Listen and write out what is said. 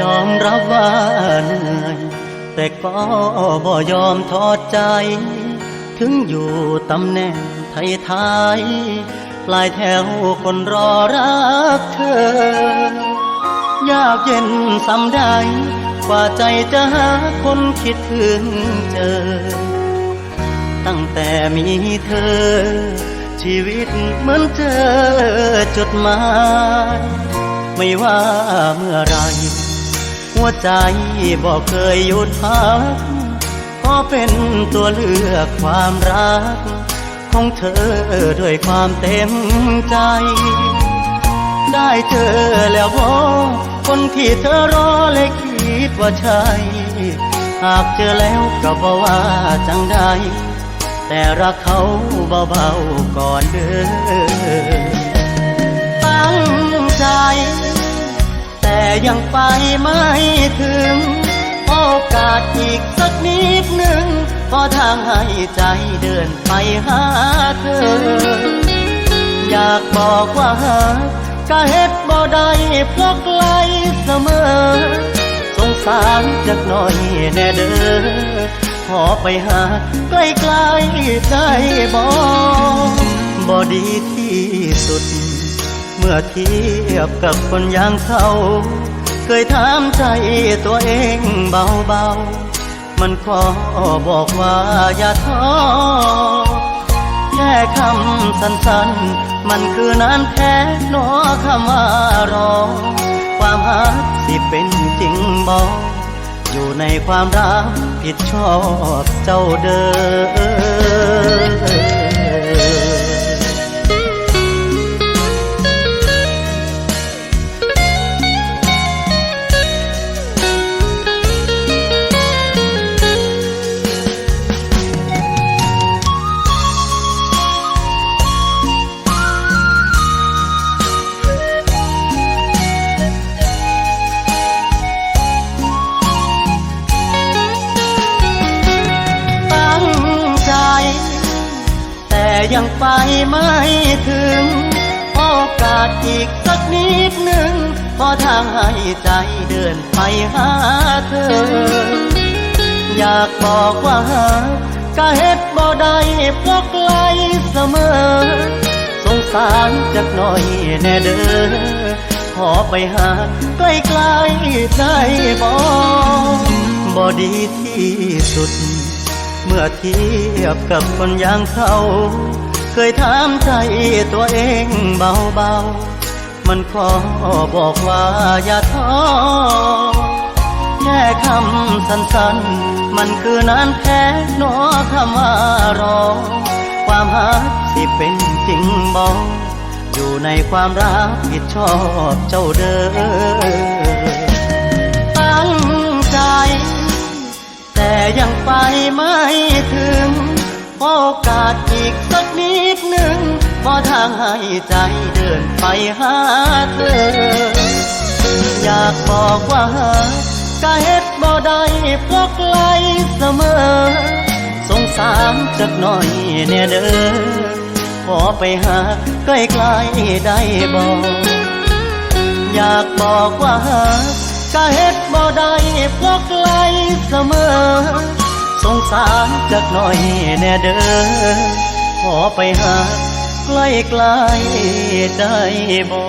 ยอมรับว่าเหนื่อยแต่ก็บ่ยอมทอดใจ ถึงอยู่ตำแหน่งไทยทยๆปลายแถวคนรอรักเธอ ยากเย็นสำใด กว่าใจจะหาคนคิดถึงเจอ ตั้งแต่มีเธอ ชีวิตเหมือนเจอจดหมาย ไม่ว่าเมื่อไร หัวใจบอกเคยหยุดพักขอเป็นตัวเลือกความรัก ของเธอด้วยความเต็มใจ ได้เจอแล้วพอคนที่เธอรอเลย คิดว่าใช่ หากเจอแล้วก็บอกว่าจังใดแต่รักเขาเบาๆก่อนเด้อตั้งใจ แต่ยังไปไม่ถึง โอกาสอีกสักนิดหนึ่งพอทางให้ใจเดินไปหาเธอ อยากบอกว่าหากก็เฮ็ดบ่ได้เพราะไกลเสมอ สารจักหน่อยแน่เด้อขอไปหาใกล้ๆได้บ่บ่ดีที่สุด เมื่อเทียบกับคนอย่างเขาเคยถามใจตัวเองเบาๆ มันขอบอกว่าอย่าท้อ แค่คำสั้นๆ มันคือนานแท้หนอคำว่ารอ ความหักสิเป็นจริงบอกอยู่ในความรักผิดชอบเจ้าเดิม ยังไปไม่ถึง โอกาสอีกสักนิดหนึ่งพอทางให้ใจเดินไปหาเธอ อยากบอกว่าหากก็เฮ็ดบ่ได้เพราะไกลเสมอ สงสารจักหน่อยแน่เด้อขอไปหาใกล้ๆได้บ่บ่ดีที่สุด เมื่อเทียบกับคนอย่างเขา เคยถามใจตัวเองเบาๆ มันขอบอกว่าอย่าท้อแค่คำสั้นๆ มันคือนานแท้หนอคำว่ารอ ความหักที่เป็นจริงบอกอยู่ในความรักผิดชอบเจ้าเด้อ ไปไม่ถึง โอกาสอีกสักนิดหนึ่งพอทางให้ใจเดินไปหาเธอ อยากบอกว่าก็เฮ็ดบ่ได้เพราะไกลเสมอ สงสารจักหน่อยแน่เด้อขอไปหาใกล้ๆได้บ่อยากบอกว่าก็เฮ็ดบ่ได้เพราะไกลเสมอ งสารจักหน่อยแน่เด้อขอไปหาใกล้ๆได้บ่